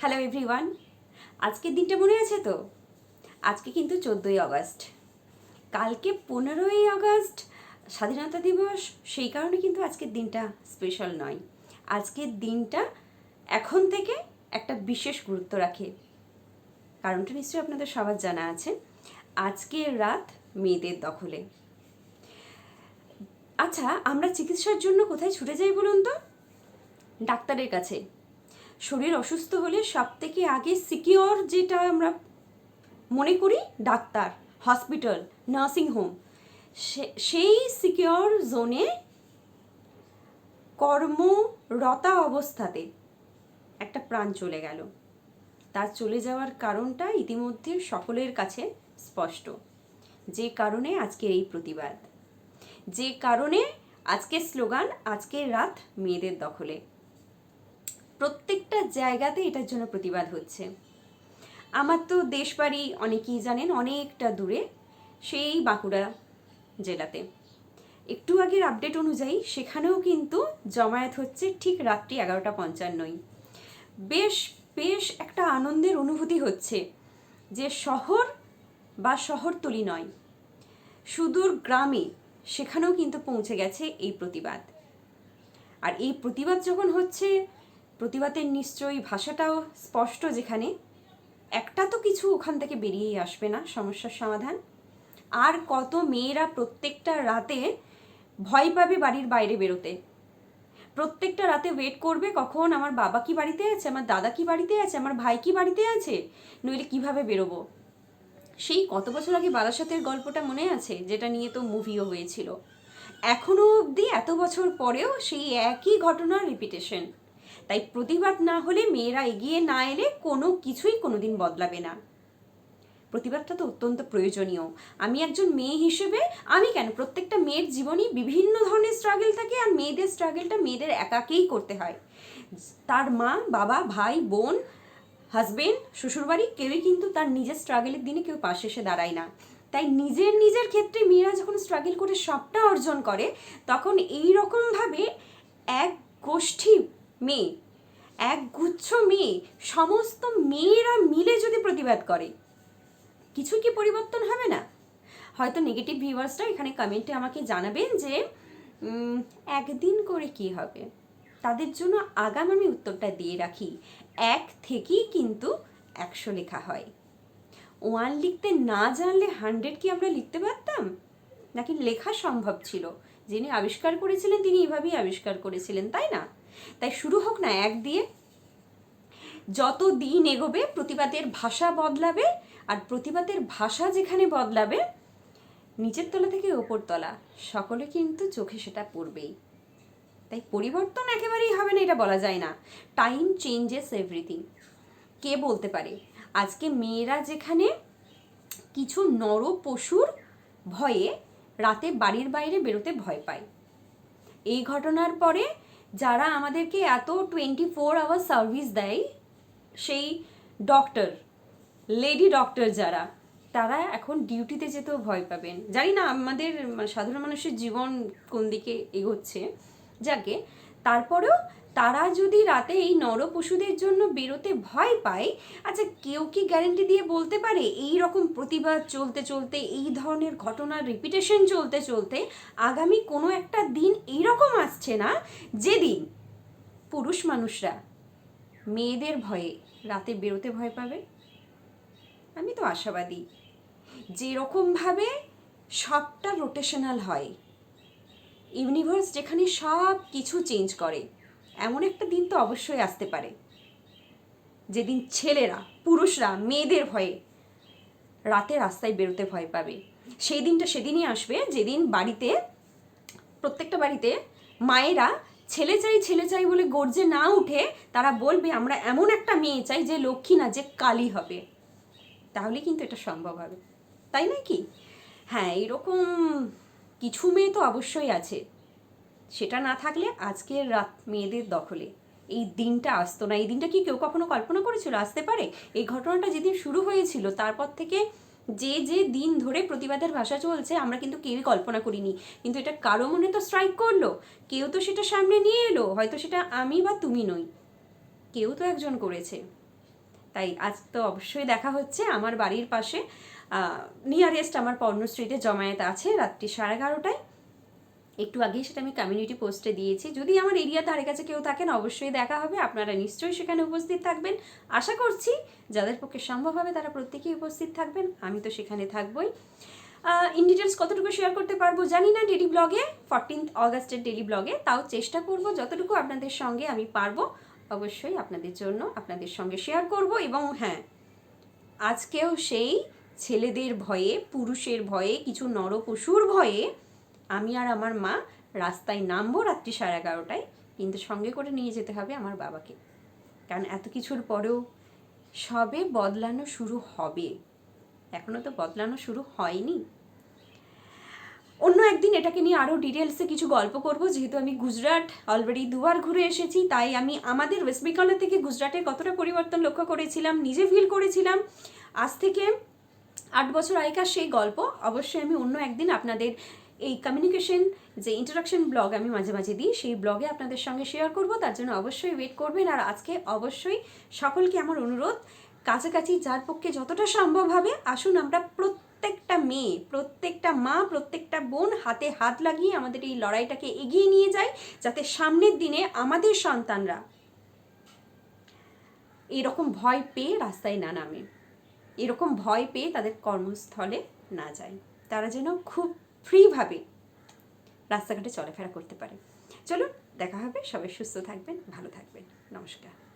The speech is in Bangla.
হ্যালো এভরিওয়ান আজকের দিনটা মনে আছে তো? আজকে কিন্তু চোদ্দোই আগস্ট। কালকে পনেরোই আগস্ট, স্বাধীনতা দিবস, সেই কারণে কিন্তু আজকের দিনটা স্পেশাল নয়। আজকের দিনটা এখন থেকে একটা বিশেষ গুরুত্ব রাখে। কারণটা নিশ্চয়ই আপনাদের সবার জানা আছে। আজকের রাত মেয়েদের দখলে। আচ্ছা আমরা চিকিৎসার জন্য কোথায় ছুটে যাই বলুন তো? ডাক্তারের কাছে। শরীর অসুস্থ হলে সব থেকে আগে সিকিওর যেটা আমরা মনে করি, ডাক্তার, হসপিটাল, নার্সিং হোম। সেই সিকিওর জোনে কর্মরতা অবস্থাতে একটা প্রাণ চলে গেল। তার চলে যাওয়ার কারণটা ইতিমধ্যে সকলের কাছে স্পষ্ট। যে কারণে আজকের এই প্রতিবাদ। যে কারণে আজকের স্লোগান আজকের রাত মেয়েদের দখলে। প্রত্যেকটা জায়গাতে এটার জন্য প্রতিবাদ হচ্ছে। আমার তো দেশ বাড়ি অনেকেই জানেন, অনেকটা দূরে, সেই বাঁকুড়া জেলাতে। একটু আগের আপডেট অনুযায়ী সেখানেও কিন্তু জমায়েত হচ্ছে ঠিক রাত্রি এগারোটা পঞ্চান্নই। বেশ বেশ একটা আনন্দের অনুভূতি হচ্ছে যে শহর বা শহরতলি নয়, সুদূর গ্রামে সেখানেও কিন্তু পৌঁছে গেছে এই প্রতিবাদ। আর এই প্রতিবাদ যখন হচ্ছে প্রতিবাদের নিশ্চয়ই ভাষাটাও স্পষ্ট যেখানে। একটা তো কিছু ওখান থেকে বেরিয়েই আসবে না, সমস্যার সমাধান। আর কত মেয়েরা প্রত্যেকটা রাতে ভয় পাবে বাড়ির বাইরে বেরোতে। প্রত্যেকটা রাতে ওয়েট করবে কখন, আমার বাবা কি বাড়িতে আছে, আমার দাদা কি বাড়িতে আছে, আমার ভাই কি বাড়িতে আছে, নইলে কীভাবে বেরোবো? সেই কত বছর আগে বারাসাতের গল্পটা মনে আছে? যেটা নিয়ে তো মুভিও হয়েছিল। এখনও অবধি এত বছর পরেও সেই একই ঘটনার রিপিটেশন তাই প্রতিবাদ না হলে মেয়েরা এগিয়ে না এলে কোনো কিছুই কোনোদিন বদলাবে না। প্রতিবাদটা তো অত্যন্ত প্রয়োজনীয়। আমি একজন মেয়ে হিসেবে আমি কেন? প্রত্যেকটা মেয়ের জীবনই বিভিন্ন ধরনের স্ট্রাগল থাকে আর মেয়েদের স্ট্রাগলটা মেয়েদের একাকেই করতে হয়। তার মা, বাবা, ভাই, বোন হাজবেন্ড শ্বশুরবাড়ি কেউই কিন্তু তার নিজের স্ট্রাগলের দিনে কেউ পাশে এসে দাঁড়ায় না। তাই নিজের নিজের ক্ষেত্রে মেয়েরা যখন স্ট্রাগল করে সবটা অর্জন করে, তখন এই রকমভাবে এক গোষ্ঠী মেয়ে। এক গুচ্ছ মেয়ে, সমস্ত মেয়েরা মিলে যদি প্রতিবাদ করে, কিছু কি পরিবর্তন হবে না? হয়তো নেগেটিভ ভিউয়ার্সরা এখানে কমেন্টে আমাকে জানাবেন যে একদিন করে কি হবে? তাদের জন্য আগাম আমি উত্তরটা দিয়ে রাখি। এক থেকেই কিন্তু একশো লেখা হয়। ওয়ান লিখতে না জানলে হান্ড্রেড কি আমরা লিখতে পারতাম? নাকি লেখা সম্ভব ছিল? যিনি আবিষ্কার করেছিলেন, তিনি এভাবেই আবিষ্কার করেছিলেন, তাই না? তাই শুরু হোক না এক দিয়ে। যত দিন এগোবে, প্রতিবাদের ভাষা বদলাবে আর প্রতিবাদের ভাষা যেখানে বদলাবে, নিচের তলা থেকে ওপর তলা, সকলে কিন্তু চোখে সেটা পড়বেই। তাই পরিবর্তন একেবারেই হবে না, এটা বলা যায় না। টাইম চেঞ্জেস এভরিথিং কে বলতে পারে? আজকে মেয়েরা যেখানে কিছু নর পশুর ভয়ে রাতে বাড়ির বাইরে বেরোতে ভয় পায়। এই ঘটনার পরে যারা আমাদেরকে এত টোয়েন্টি ফোর আওয়ার সার্ভিস দেয়, সেই ডক্টর লেডি ডক্টর যারা, তারা এখন ডিউটিতে যেতেও ভয় পাবেন। জানি না আমাদের সাধারণ মানুষের জীবন কোন দিকে এগোচ্ছে। যাকে, তারপরেও তারা যদি রাতে এই নর পশুদের জন্য বেরোতে ভয় পায় আচ্ছা কেউ কি গ্যারেন্টি দিয়ে বলতে পারে এই রকম প্রতিবাদ চলতে চলতে, এই ধরনের ঘটনার রিপিটেশন চলতে চলতে আগামী কোনো একটা দিন এইরকম আসছে না যেদিন পুরুষ মানুষরা মেয়েদের ভয়ে রাতে বেরোতে ভয় পাবে? আমি তো আশাবাদী। যেরকমভাবে সবটা রোটেশনাল হয়। ইউনিভার্স যেখানে সব কিছু চেঞ্জ করে। এমন একটা দিন তো অবশ্যই আসতে পারে। যেদিন ছেলেরা, পুরুষরা মেয়েদের ভয়ে রাতে রাস্তায় বেরোতে ভয় পাবে। সেই দিনটা সেদিনই আসবে যেদিন বাড়িতে, প্রত্যেকটা বাড়িতে মায়েরা ছেলে চাই ছেলে চাই বলে গর্জে না উঠে তারা বলবে, আমরা এমন একটা মেয়ে চাই যে লক্ষ্মী না, যে কালী হবে। তাহলে কিন্তু এটা সম্ভব হবে। তাই না কি? হ্যাঁ এরকম কিছু মেয়ে তো অবশ্যই আছে। সেটা না থাকলে আজকের রাত মেয়েদের দখলে। এই দিনটা আসতো না। এই দিনটা কি কেউ কখনো কল্পনা করেছিল আসতে পারে? এই ঘটনাটা যেদিন শুরু হয়েছিল, তারপর থেকে যে যে দিন ধরে প্রতিবাদের ভাষা চলছে, আমরা কিন্তু কেউই কল্পনা করিনি। কিন্তু এটা কারও মনে তো স্ট্রাইক করল? কেউ তো সেটা সামনে নিয়ে এলো? হয়তো সেটা আমি বা তুমি নই। কেউ তো একজন করেছে। তাই আজ তো অবশ্যই দেখা হচ্ছে। আমার বাড়ির পাশে নিয়ারেস্ট আমার পর্ণশ্রীতে জমায়েত আছে। রাত্রি সাড়ে এগারোটায়। একটু আগেই সেটা আমি কমিউনিটি পোস্টে দিয়েছি। যদি আমার এরিয়া ধারে কাছে কেউ থাকেন, অবশ্যই দেখা হবে। আপনারা নিশ্চয়ই সেখানে উপস্থিত থাকবেন। আশা করছি যাদের পক্ষে সম্ভব হবে তারা প্রত্যেকেই উপস্থিত থাকবেন। আমি তো সেখানে থাকবই। ইন ডিটেলস কতটুকু শেয়ার করতে পারব জানি না ডেলি ব্লগে ফরটিন্থ অগাস্টের ডেলি ব্লগে তাও চেষ্টা করব, যতটুকু আপনাদের সঙ্গে আমি পারব, অবশ্যই আপনাদের জন্য আপনাদের সঙ্গে শেয়ার করব। এবং হ্যাঁ আজকেও সেই ছেলেদের ভয়ে, পুরুষের ভয়ে, কিছু নরপশুর ভয়ে আমি আর আমার মা রাস্তায় নামবো রাত্রি সাড়ে এগারোটায়, কিন্তু সঙ্গে করে নিয়ে যেতে হবে আমার বাবাকে। কারণ এত কিছুর পরেও সবে বদলানো শুরু হবে। এখনও তো বদলানো শুরু হয়নি। অন্য একদিন এটাকে নিয়ে আরও ডিটেলসে কিছু গল্প করব, যেহেতু আমি গুজরাট অলরেডি দুবার ঘুরে এসেছি, তাই আমি আমাদের ওয়েস্ট বেঙ্গলের থেকে গুজরাটের কতটা পরিবর্তন লক্ষ্য করেছিলাম, নিজে ফিল করেছিলাম। আজ থেকে আট বছর আগেকার সেই গল্প, অবশ্যই আমি অন্য একদিন আপনাদের এই কমিউনিকেশন যে ইন্টারাকশন ব্লগ আমি মাঝে মাঝে দিই, সেই ব্লগে আপনাদের সঙ্গে শেয়ার করব। তার জন্য অবশ্যই ওয়েট করবেন। আর আজকে অবশ্যই সকলকে আমার অনুরোধ, কাছাকাছি যার পক্ষে যতটা সম্ভব হবে, আসুন আমরা প্রত্যেকটা মেয়ে, প্রত্যেকটা মা, প্রত্যেকটা বোন হাতে হাত লাগিয়ে আমাদের এই লড়াইটাকে এগিয়ে নিয়ে যাই, যাতে সামনের দিনে আমাদের সন্তানরা এরকম ভয় পেয়ে রাস্তায় না নামে। এরকম ভয় পেয়ে তাদের কর্মস্থলে না যায়। তারা যেন খুব ফ্রিভাবে রাস্তাঘাটে চলাফেরা করতে পারে। চলুন দেখা হবে। সবাই সুস্থ থাকবেন ভালো থাকবেন। নমস্কার।